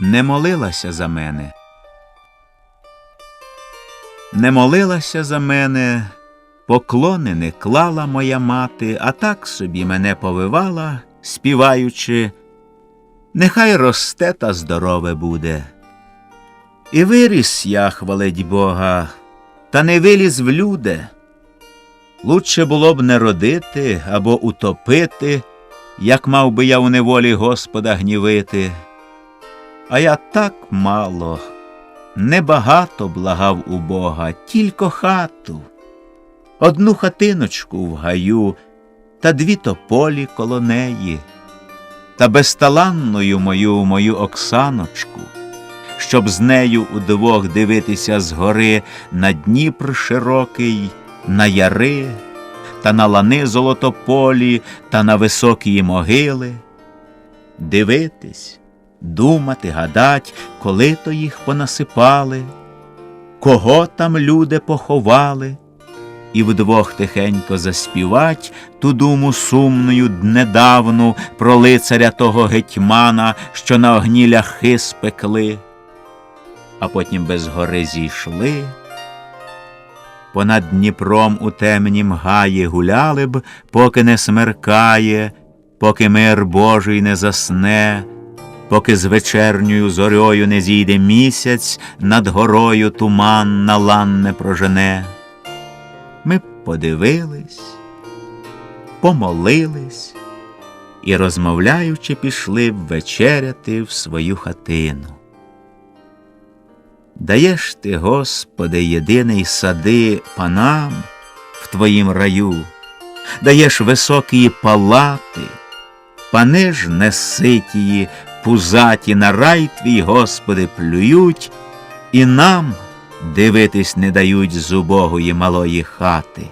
не молилася за мене. Не молилася за мене, поклони не клала моя мати, а так собі мене повивала, співаючи, нехай росте та здорове буде. І виріс я, хвалить Бога, та не виліз в люди. Лучше було б не родити або утопити, як мав би я у неволі Господа гнівити. А я так мало, небагато благав у Бога, тільки хату, одну хатиночку в гаю та дві тополі коло неї, та безталанною мою мою Оксаночку, щоб з нею удвох дивитися згори на Дніпр широкий, на яри, та на лани золотополі, та на високі могили, дивитись думати, гадать, коли то їх понасипали, кого там люди поховали, і вдвох тихенько заспівать ту думу сумною недавну про лицаря того гетьмана, що на огні ляхи спекли, а потім без гори зійшли. Понад Дніпром у темнім гаї гуляли б, поки не смеркає, поки мир Божий не засне, поки з вечерньою зорьою не зійде місяць, над горою туман на лан не прожене. Ми подивились, помолились і, розмовляючи, пішли вечеряти в свою хатину. Даєш ти, Господи, єдиний сади панам в Твоїм раю, даєш високі палати, пани ж неситії, пузаті на рай твій, Господи, плюють, і нам дивитись не дають з убогої малої хати.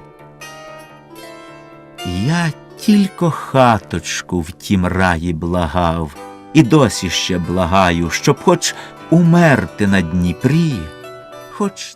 Я тільки хаточку в тім раї благав, і досі ще благаю, щоб хоч умерти на Дніпрі, хоч